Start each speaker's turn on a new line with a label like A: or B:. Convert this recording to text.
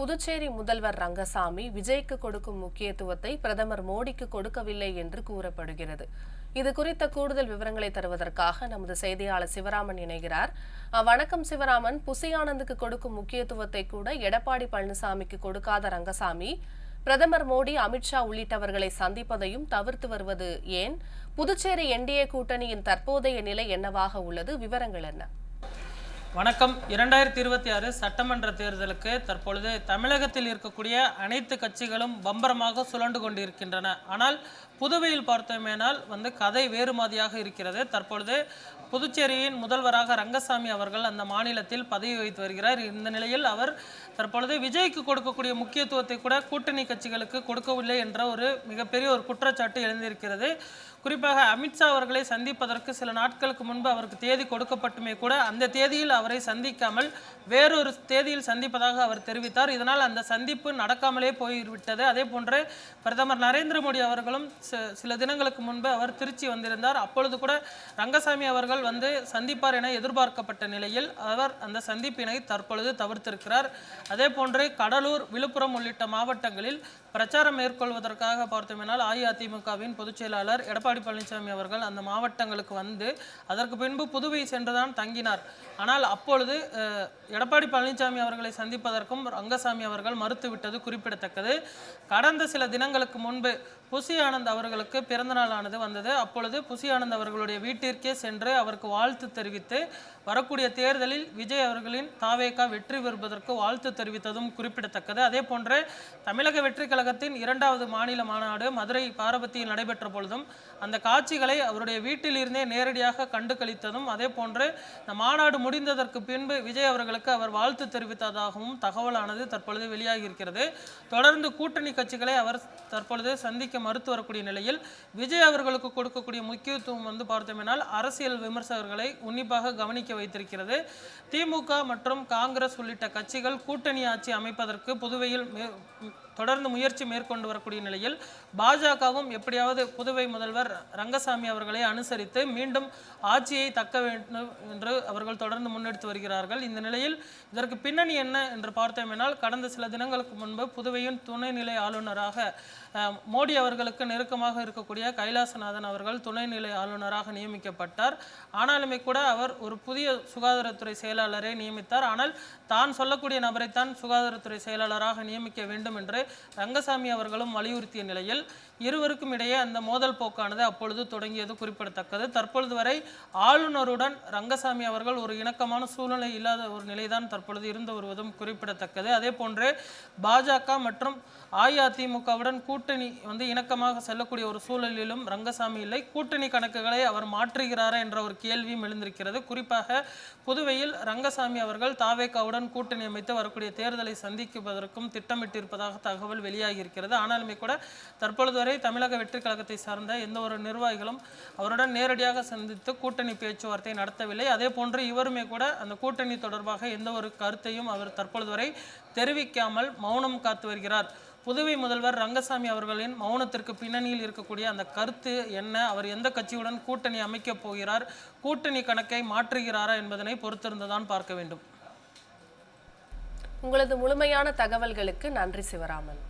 A: புதுச்சேரி முதல்வர் ரங்கசாமி விஜய்க்கு கொடுக்கும் முக்கியத்துவத்தை பிரதமர் மோடிக்கு கொடுக்கவில்லை என்று கூறப்படுகிறது இது குறித்த கூடுதல் விவரங்களை தருவதற்காக நமது செய்தியாளர் சிவராமன் இணைகிறார் வணக்கம் சிவராமன் புசியானந்துக்கு கொடுக்கும் முக்கியத்துவத்தை கூட எடப்பாடி பழனிசாமிக்கு கொடுக்காத ரங்கசாமி பிரதமர் மோடி அமித்ஷா உள்ளிட்டவர்களை சந்திப்பதையும் தவிர்த்து வருவது ஏன் புதுச்சேரி என்டிஏ கூட்டணியின் தற்போதைய நிலை என்னவாக உள்ளது விவரங்கள் என்ன
B: வணக்கம் இரண்டாயிரத்தி இருபத்தி ஆறு சட்டமன்ற தேர்தலுக்கு தற்பொழுது தமிழகத்தில் இருக்கக்கூடிய அனைத்து கட்சிகளும் பம்பரமாக சுழண்டு கொண்டிருக்கின்றன ஆனால் புதுவையில் பார்த்தோமேனால் வந்து கதை வேறு மாதிரியாக இருக்கிறது தற்பொழுது புதுச்சேரியின் முதல்வராக ரங்கசாமி அவர்கள் அந்த மாநிலத்தில் பதவி வைத்து வருகிறார் இந்த நிலையில் அவர் தற்பொழுது விஜய்க்கு கொடுக்கக்கூடிய முக்கியத்துவத்தை கூட கூட்டணி கட்சிகளுக்கு கொடுக்கவில்லை என்ற ஒரு மிகப்பெரிய ஒரு குற்றச்சாட்டு எழுந்திருக்கிறது குறிப்பாக அமித்ஷா அவர்களை சந்திப்பதற்கு சில நாட்களுக்கு முன்பு அவருக்கு தேதி கொடுக்கப்பட்டுமே கூட அந்த தேதியில் அவரை சந்திக்காமல் வேறொரு தேதியில் சந்திப்பதாக அவர் தெரிவித்தார் இதனால் அந்த சந்திப்பு நடக்காமலே போய்விட்டது அதே போன்று பிரதமர் நரேந்திர மோடி அவர்களும் சில தினங்களுக்கு முன்பு அவர் திருச்சி வந்திருந்தார் அப்பொழுது கூட ரங்கசாமி அவர்கள் வந்து சந்திப்பார் என எதிர்பார்க்கப்பட்ட நிலையில் அவர் அந்த சந்திப்பினை தற்பொழுது தவிர்த்திருக்கிறார் அதே போன்று கடலூர் விழுப்புரம் உள்ளிட்ட மாவட்டங்களில் பிரச்சாரம் மேற்கொள்வதற்காக பார்த்தோம்னால் அஇஅதிமுகவின் பொதுச் செயலாளர் எடப்பாடி பழனிசாமி அவர்கள் அந்த மாவட்டங்களுக்கு வந்து அதற்கு பின்பு புதுவை சென்றுதான் தங்கினார் ஆனால் அப்பொழுது எடப்பாடி பழனிசாமி அவர்களை சந்திப்பதற்கும் ரங்கசாமி அவர்கள் மறுத்துவிட்டது குறிப்பிடத்தக்கது கடந்த சில தினங்களுக்கு முன்பு புசி ஆனந்த் அவர்களுக்கு பிறந்த நாளானது வந்தது அப்பொழுது புசி ஆனந்த் அவர்களுடைய வீட்டிற்கே சென்று அவருக்கு வாழ்த்து தெரிவித்து வரக்கூடிய தேர்தலில் விஜய் அவர்களின் தாவேகா வெற்றி பெறுவதற்கு வாழ்த்து தெரிவித்ததும் குறிப்பிடத்தக்கது அதே போன்று தமிழக வெற்றி கழகத்தின் இரண்டாவது மாநில மாநாடு மதுரை பாரபத்தியில் நடைபெற்ற பொழுதும் அந்த காட்சிகளை அவருடைய வீட்டிலிருந்தே நேரடியாக கண்டு கழித்ததும் அதே போன்று இந்த மாநாடு முடிந்ததற்கு பின்பு விஜய் அவர்களுக்கு அவர் வாழ்த்து தெரிவித்ததாகவும் தகவலானது தற்பொழுது வெளியாகி இருக்கிறது தொடர்ந்து கூட்டணி கட்சிகளை அவர் தற்பொழுது சந்திக்க மறுத்து வரக்கூடிய நிலையில் விஜய் அவர்களுக்கு கொடுக்கக்கூடிய முக்கியத்துவம் வந்து பார்த்தோமேனால் அரசியல் விமர்சகர்களை உன்னிப்பாக கவனிக்க வைத்திருக்கிறது திமுக மற்றும் காங்கிரஸ் உள்ளிட்ட கட்சிகள் கூட்டணி ஆட்சி அமைப்பதற்கு புதுவையில் தொடர்ந்து முயற்சி மேற்கொண்டு வரக்கூடிய நிலையில் பாஜகவும் எப்படியாவது புதுவை முதல்வர் ரங்கசாமி அவர்களை அனுசரித்து மீண்டும் ஆட்சியை தக்க வேண்டும் என்று அவர்கள் தொடர்ந்து முன்னெடுத்து வருகிறார்கள் இந்த நிலையில் இதற்கு பின்னணி என்ன என்று பார்த்தோமேனால் கடந்த சில தினங்களுக்கு முன்பு புதுவையின் துணைநிலை ஆளுநராக மோடி அவர்களுக்கு நெருக்கமாக இருக்கக்கூடிய கைலாசநாதன் அவர்கள் துணைநிலை ஆளுநராக நியமிக்கப்பட்டார் ஆனாலுமே கூட அவர் ஒரு புதிய சுகாதாரத்துறை செயலாளரை நியமித்தார் ஆனால் தான் சொல்லக்கூடிய நபரைத்தான் சுகாதாரத்துறை செயலாளராக நியமிக்க வேண்டும் என்று ரங்கசாமி அவர்களும் வலியுறுத்திய நிலையில் இருவருக்கும் இடையே அந்த மோதல் போக்கானது அப்பொழுது தொடங்கியது குறிப்பிடத்தக்கது தற்பொழுது வரை ஆளுநருடன் ரங்கசாமி அவர்கள் ஒரு இணக்கமான சூழ்நிலை இல்லாத ஒரு நிலைதான் தற்பொழுது இருந்து வருவதும் குறிப்பிடத்தக்கது அதே போன்றே பாஜக மற்றும் அஇஅதிமுகவுடன் கூட்டணி வந்து இணக்கமாக செல்லக்கூடிய ஒரு சூழலிலும் ரங்கசாமி இல்லை கூட்டணி கணக்குகளை அவர் மாற்றுகிறாரா என்ற ஒரு கேள்வியும் எழுந்திருக்கிறது குறிப்பாக புதுவையில் ரங்கசாமி அவர்கள் தாவேக்காவுடன் கூட்டணி அமைத்து வரக்கூடிய தேர்தலை சந்திப்பதற்கும் திட்டமிட்டிருப்பதாக தகவல் வெளியாகி இருக்கிறது ஆனாலுமே கூட தற்பொழுது வரை தமிழக வெற்றி கழகத்தை சார்ந்த எந்த ஒரு நிர்வாகிகளும் அவருடன் நேரடியாக சந்தித்து கூட்டணி பேச்சுவார்த்தை நடத்தவில்லை அதே போன்று இவருமே கூட அந்த கூட்டணி தொடர்பாக எந்த ஒரு கருத்தையும் அவர் தற்பொழுது வரை தெரிவிக்காமல் மௌனம் காத்து வருகிறார் புதுவை முதல்வர் ரங்கசாமி அவர்களின் மௌனத்திற்கு பின்னணியில் இருக்கக்கூடிய அந்த கருத்து என்ன அவர் எந்த கட்சியுடன் கூட்டணி அமைக்கப் போகிறார் கூட்டணி கணக்கை மாற்றுகிறாரா என்பதனை பொறுத்திருந்துதான் பார்க்க வேண்டும்
A: உங்களது முழுமையான தகவல்களுக்கு நன்றி சிவராமன்